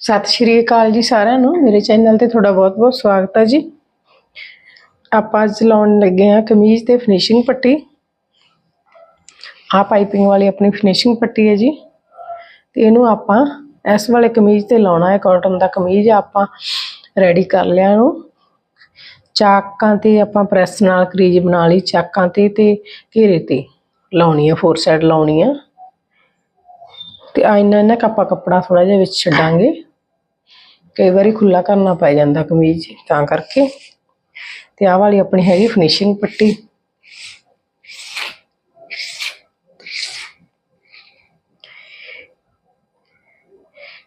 ਸਤਿ ਸ਼੍ਰੀ ਅਕਾਲ ਜੀ ਸਾਰਿਆਂ ਨੂੰ। ਮੇਰੇ ਚੈਨਲ ਤੇ ਤੁਹਾਡਾ ਬਹੁਤ-ਬਹੁਤ ਸਵਾਗਤ ਹੈ ਜੀ। ਆਪਾਂ ਅੱਜ ਲਾਉਣ ਲੱਗੇ ਆ ਕਮੀਜ਼ ਤੇ ਫਿਨਿਸ਼ਿੰਗ ਪੱਟੀ। ਆ ਪਾਈਪਿੰਗ ਵਾਲੀ ਆਪਣੀ ਫਿਨਿਸ਼ਿੰਗ ਪੱਟੀ ਹੈ ਜੀ। ਤੇ ਇਹਨੂੰ ਆਪਾਂ ਇਸ ਵਾਲੇ ਕਮੀਜ਼ ਤੇ ਲਾਉਣਾ ਹੈ। ਕਾਟਨ ਦਾ ਕਮੀਜ਼ ਆਪਾਂ ਰੈਡੀ ਕਰ ਲਿਆ ਇਹਨੂੰ। ਚਾਕਾਂ ਤੇ ਆਪਾਂ ਪ੍ਰੈਸ ਨਾਲ ਕਰੀਜ ਬਣਾ ਲਈ, ਚਾਕਾਂ ਤੇ ਤੇ ਘੇਰੇ ਤੇ ਲਾਉਣੀ ਆ ਫੋਰ ਸਾਈਡ ਲਾਉਣੀ ਆ। ਤੇ ਆ ਇੰਨਾ ਇੰਨਾ ਕੁ ਆਪਾਂ ਕੱਪੜਾ ਥੋੜਾ ਜਿਹਾ ਵਿੱਚ ਛੱਡਾਂਗੇ। ਕਈ ਵਾਰੀ ਖੁੱਲਾ ਕਰਨਾ ਪੈ ਜਾਂਦਾ ਕਮੀਜ਼ ਤਾਂ ਕਰਕੇ। ਤੇ ਆਹ ਵਾਲੀ ਆਪਣੀ ਹੈਗੀ ਫਿਨਿਸ਼ਿੰਗ ਪੱਟੀ।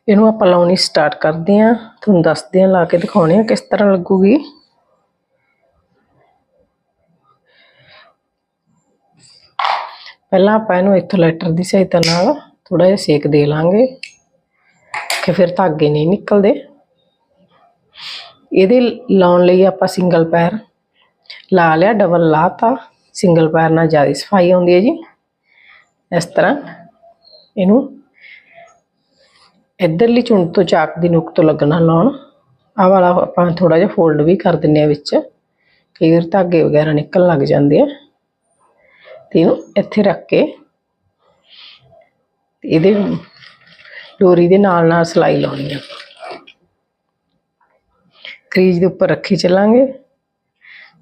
ਇਹਨੂੰ ਆਪਾਂ ਲਾਉਣੀ ਸਟਾਰਟ ਕਰਦੇ ਆਂ ਤੁਹਾਨੂੰ ਦੱਸਦੇ ਆਂ ਲਾ ਕੇ ਦਿਖਾਉਣੇ ਆ ਕਿਸ ਤਰ੍ਹਾਂ ਲੱਗੂਗੀ। ਪਹਿਲਾਂ ਆਪਾਂ ਇਹਨੂੰ ਇੱਥੋਂ ਲੈਟਰ ਦੀ ਸਹਾਇਤਾ ਨਾਲ ਥੋੜਾ ਜਿਹਾ ਸੇਕ ਦੇ ਲਾਂਗੇ। ਕਿ ਫਿਰ ਧਾਗੇ ਨਹੀਂ ਨਿਕਲਦੇ। ਇਹਦੇ ਲਾਉਣ ਲਈ ਆਪਾਂ ਸਿੰਗਲ ਪੈਰ ਲਾ ਲਿਆ ਡਬਲ ਲਾਤਾ। ਸਿੰਗਲ ਪੈਰ ਨਾਲ ਜ਼ਿਆਦਾ ਸਫ਼ਾਈ ਆਉਂਦੀ ਹੈ ਜੀ। ਇਸ ਤਰ੍ਹਾਂ ਇਹਨੂੰ ਇਧਰਲੀ ਚੁੰਡ ਤੋਂ ਚਾਕ ਦੀ ਨੁਕ ਤੋਂ ਲੱਗਣਾ ਲਾਉਣ। ਆ ਵਾਲਾ ਆਪਾਂ ਥੋੜਾ ਜਿਹਾ ਫੋਲਡ ਵੀ ਕਰ ਦਿੰਨੇ ਆ ਵਿੱਚ। ਕਈ ਵਾਰ ਧਾਗੇ ਵਗੈਰਾ ਨਿਕਲਣ ਲੱਗ ਜਾਂਦੇ ਆ। ਤੇ ਇਹਨੂੰ ਇੱਥੇ ਰੱਖ ਕੇ ਇਹਦੇ ਡੋਰੀ ਦੇ ਨਾਲ ਨਾਲ ਸਲਾਈ ਲਾਉਣੀ ਆ ਕਰੀਜ ਦੇ ਉੱਪਰ ਰੱਖੀ ਚੱਲਾਂਗੇ।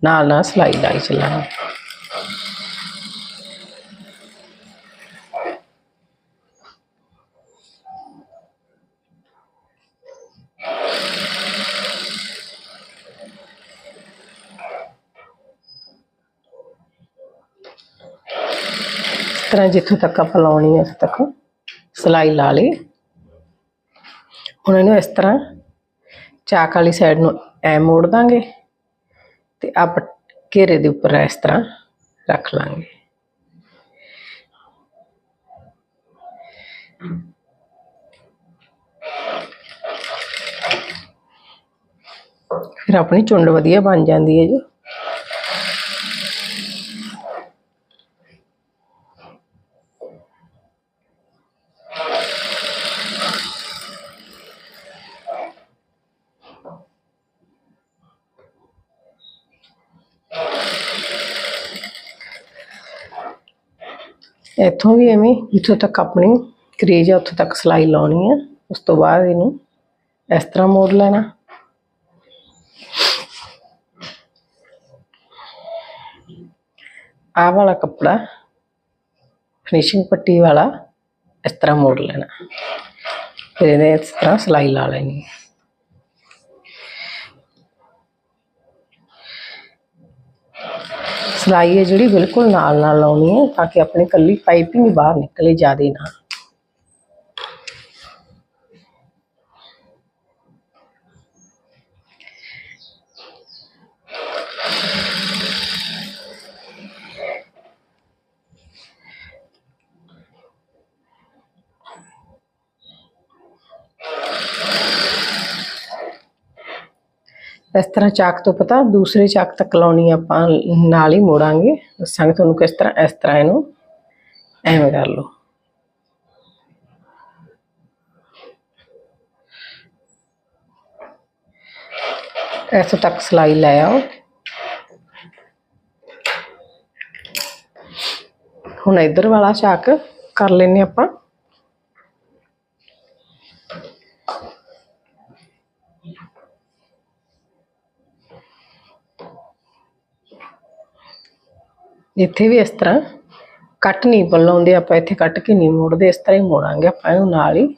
ਨਾਲ ਨਾਲ ਸਲਾਈ ਲਾਈ ਚੱਲਾਂਗੇ। ਇਸ ਤਰ੍ਹਾਂ ਜਿੱਥੋਂ ਤੱਕ ਆਪਾਂ ਲਾਉਣੀ ਹੈ ਉਸ ਤੱਕ ਸਲਾਈ ਲਾ ਲਈ। ਹੁਣ ਇਹਨੂੰ ਇਸ ਤਰ੍ਹਾਂ ਚਾਕ ਵਾਲੀ ਸਾਈਡ ਨੂੰ ਐ ਮੋੜ ਦਾਂਗੇ ਤੇ ਆ ਘੇਰੇ ਦੇ ਉੱਪਰ ਇਸ ਤਰ੍ਹਾਂ ਰੱਖ ਲਾਂਗੇ। ਫਿਰ ਆਪਣੀ ਚੁੰਡ ਵਧੀਆ ਬਣ ਜਾਂਦੀ ਹੈ ਜੀ। ਇੱਥੋਂ ਵੀ ਐਵੇਂ ਜਿੱਥੋਂ ਤੱਕ ਆਪਣੀ ਕਰੇਜ ਆ, ਉੱਥੋਂ ਤੱਕ ਸਲਾਈ ਲਾਉਣੀ ਹੈ ਉਸ ਤੋਂ ਬਾਅਦ ਇਹਨੂੰ ਇਸ ਤਰ੍ਹਾਂ ਮੋੜ ਲੈਣਾ। ਆਹ ਵਾਲਾ ਕੱਪੜਾ ਫਿਨਿਸ਼ਿੰਗ ਪੱਟੀ ਵਾਲਾ, ਇਸ ਤਰ੍ਹਾਂ ਮੋੜ ਲੈਣਾ। ਫਿਰ ਇਹਦੇ ਇਸ ਤਰ੍ਹਾਂ ਸਲਾਈ ਲਾ ਲੈਣੀ। ਹੈ ਸਲਾਈ ਹੈ ਜਿਹੜੀ ਬਿਲਕੁਲ ਨਾਲ ਨਾਲ ਲਾਉਣੀ ਹੈ ਤਾਂ ਕਿ ਆਪਣੀ ਕੱਲੀ ਪਾਈਪਿੰਗ ਬਾਹਰ ਨਿਕਲੇ ਜ਼ਿਆਦਾ ਨਾ। ਇਸ ਤਰ੍ਹਾਂ ਚਾਕ ਤੋਂ ਪਤਾ, ਦੂਸਰੇ ਚਾਕ ਤੱਕ ਲਾਉਣੀ ਆਪਾਂ, ਨਾਲ ਹੀ ਮੋੜਾਂਗੇ। ਦੱਸਾਂਗੇ ਤੁਹਾਨੂੰ ਕਿਸ ਤਰ੍ਹਾਂ, ਇਸ ਤਰ੍ਹਾਂ ਇਹਨੂੰ ਐਵੇਂ ਕਰ ਲਓ। ਇੱਥੋਂ ਤੱਕ ਸਲਾਈ ਲੈ ਆਓ। ਹੁਣ ਇਧਰ ਵਾਲਾ ਚਾਕ ਕਰ ਲੈਨੇ ਆਪਾਂ। ਇੱਥੇ ਵੀ ਇਸ ਤਰ੍ਹਾਂ ਕੱਟ ਨਹੀਂ ਬੁਲਾਉਂਦੇ ਆਪਾਂ ਇੱਥੇ ਕੱਟ ਕੇ ਨਹੀਂ ਮੋੜਦੇ ਇਸ ਤਰ੍ਹਾਂ ਹੀ ਮੋੜਾਂਗੇ ਆਪਾਂ ਇਹਨੂੰ ਨਾਲ ਹੀ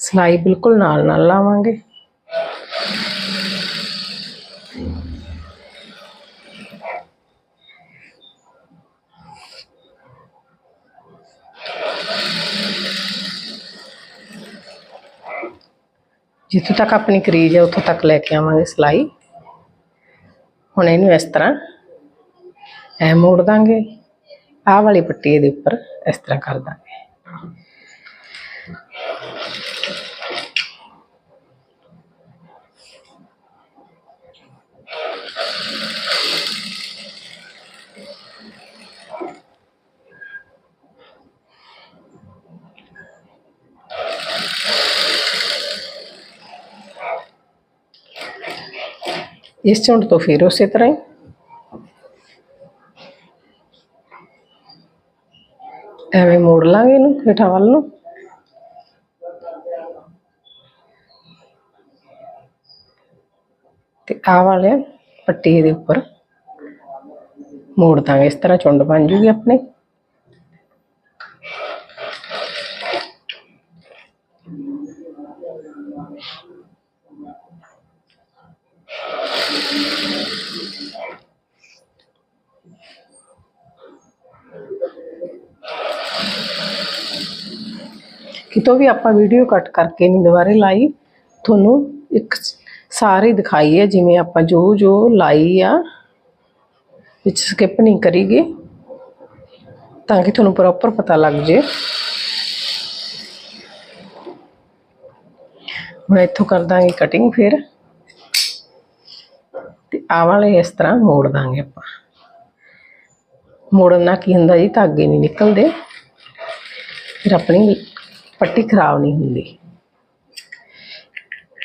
ਸਲਾਈ ਬਿਲਕੁਲ ਨਾਲ ਨਾਲ ਲਾਵਾਂਗੇ ਜਿੱਥੋਂ ਤੱਕ ਆਪਣੀ ਕਰੀਜ ਹੈ, ਉੱਥੋਂ ਤੱਕ ਲੈ ਕੇ ਆਵਾਂਗੇ ਸਲਾਈ। ਹੁਣ ਇਹਨੂੰ ਇਸ ਤਰ੍ਹਾਂ ਐ ਮੋੜ ਦਾਂਗੇ। ਆਹ ਵਾਲੀ ਪੱਟੀ ਦੇ ਉੱਪਰ ਇਸ ਤਰ੍ਹਾਂ ਕਰ ਦਾਂਗੇ। ਇਸ ਝੁੰਡ ਤੋਂ ਫਿਰ ਉਸੇ ਤਰ੍ਹਾਂ ਹੀ। ਐਵੇਂ ਮੋੜ ਲਾਂਗੇ ਇਹਨੂੰ ਹੇਠਾਂ ਵੱਲ ਨੂੰ। ਤੇ ਆਹ ਵਾਲੇ ਪੱਟੀ ਦੇ ਉੱਪਰ ਮੋੜ ਦਾਂਗੇ, ਇਸ ਤਰ੍ਹਾਂ ਝੁੰਡ ਬਣ ਜੂਗੀ ਆਪਣੇ। ਕਿਤੋਂ ਵੀ ਆਪਾਂ ਵੀਡੀਓ ਕੱਟ ਕਰਕੇ ਨਹੀਂ ਦੁਬਾਰੇ ਲਾਈ ਤੁਹਾਨੂੰ ਇੱਕ ਸਾਰੀ ਦਿਖਾਈ ਹੈ ਜਿਵੇਂ ਆਪਾਂ ਜੋ ਜੋ ਲਾਈ ਆ ਵਿੱਚ ਸਕਿਪ ਨਹੀਂ ਕਰੀਗੇ ਤਾਂ ਕਿ ਤੁਹਾਨੂੰ ਪ੍ਰੋਪਰ ਪਤਾ ਲੱਗ ਜੇ ਹੁਣ ਇੱਥੋਂ ਕਰ ਦਾਂਗੇ ਕਟਿੰਗ ਫਿਰ ਤੇ ਆਹ ਵਾਲੇ ਇਸ ਤਰ੍ਹਾਂ ਮੋੜ ਦਾਂਗੇ ਆਪਾਂ। ਮੋੜਨ ਨਾਲ ਕੀ ਹੁੰਦਾ ਜੀ? ਧਾਗੇ ਨਹੀਂ ਨਿਕਲਦੇ। ਫਿਰ ਆਪਣੀ ਪੱਟੀ ਖਰਾਬ ਨਹੀਂ ਹੁੰਦੀ।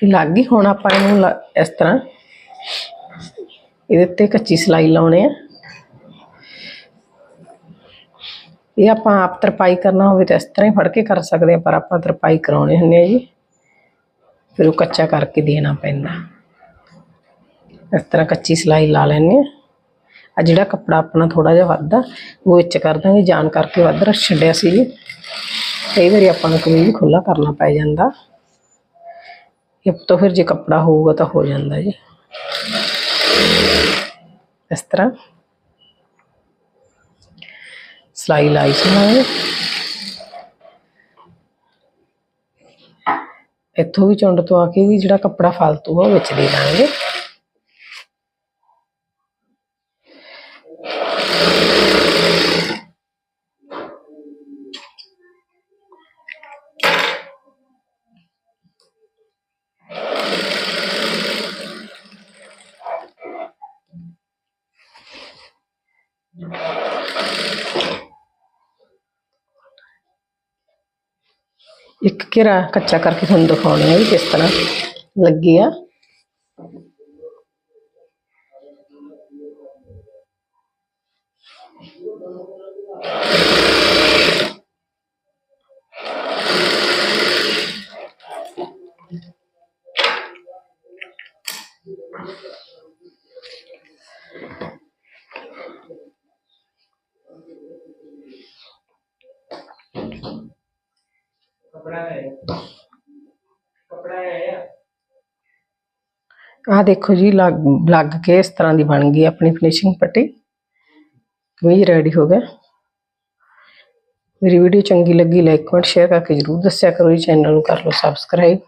ਇਹ ਲੱਗ ਗਈ, ਹੁਣ ਆਪਾਂ ਇਹਨੂੰ ਇਸ ਤਰ੍ਹਾਂ ਇਹਦੇ ਉੱਤੇ ਕੱਚੀ ਸਲਾਈ ਲਾਉਣੇ ਆ। ਇਹ ਆਪਾਂ ਆਪ ਤਰਪਾਈ ਕਰਨਾ ਹੋਵੇ ਤਾਂ ਇਸ ਤਰ੍ਹਾਂ ਹੀ ਫੜ ਕੇ ਕਰ ਸਕਦੇ ਆ, ਪਰ ਆਪਾਂ ਤਰਪਾਈ ਕਰਾਉਣੇ ਹੁੰਦੇ ਆ ਜੀ। ਫਿਰ ਉਹ ਕੱਚਾ ਕਰਕੇ ਦੇਣਾ ਪੈਂਦਾ। ਇਸ ਤਰ੍ਹਾਂ ਕੱਚੀ ਸਲਾਈ ਲਾ ਲੈਣੇ ਆ ਆ ਜਿਹੜਾ ਕੱਪੜਾ ਆਪਣਾ ਥੋੜਾ ਜਿਹਾ ਵੱਧਦਾ, ਉਹ ਵਿੱਚ ਕਰ ਦਾਂਗੇ ਜਾਨ ਕਰਕੇ ਵੱਧ ਰੱਖ ਛੱਡਿਆ ਸੀ ਜੀ। ਕਈ ਵਾਰੀ ਆਪਾਂ ਨੂੰ ਕਮੀਜ਼ ਖੁੱਲਾ ਕਰਨਾ ਪੈ ਜਾਂਦਾ। ਇਹ ਤੋਂ ਫਿਰ ਜੇ ਕੱਪੜਾ ਹੋਊਗਾ ਤਾਂ ਹੋ ਜਾਂਦਾ ਜੀ। ਇਸ ਤਰ੍ਹਾਂ ਸਲਾਈ ਲਾਈ ਚਲਾਂਗੇ ਇੱਥੋਂ ਵੀ ਚੁੰਡ ਤੋਂ ਆ ਕੇ ਵੀ ਜਿਹੜਾ ਕੱਪੜਾ ਫਾਲਤੂ ਆ, ਉਹ ਵਿੱਚ ਦੇ ਦਾਂਗੇ। ਘੇਰਾ ਕੱਚਾ ਕਰਕੇ ਤੁਹਾਨੂੰ ਦਿਖਾਉਣੀ ਹੈ ਵੀ ਕਿਸ ਤਰ੍ਹਾਂ ਲੱਗੀ ਆ ਆਹ ਦੇਖੋ ਜੀ, ਲੱਗ ਲੱਗ ਕੇ ਇਸ ਤਰ੍ਹਾਂ ਦੀ ਬਣ ਗਈ ਆਪਣੀ ਫਿਨਿਸ਼ਿੰਗ ਪੱਟੀ। ਕਮੀਜ਼ ਰੈਡੀ ਹੋ ਗਿਆ ਮੇਰੀ ਵੀਡੀਓ ਚੰਗੀ ਲੱਗੀ ਲਾਈਕ ਕਮੈਂਟ ਸ਼ੇਅਰ ਕਰਕੇ ਜਰੂਰ ਦੱਸਿਆ ਕਰੋ ਜੀ ਚੈਨਲ ਨੂੰ ਕਰ ਲਓ ਸਬਸਕ੍ਰਾਈਬ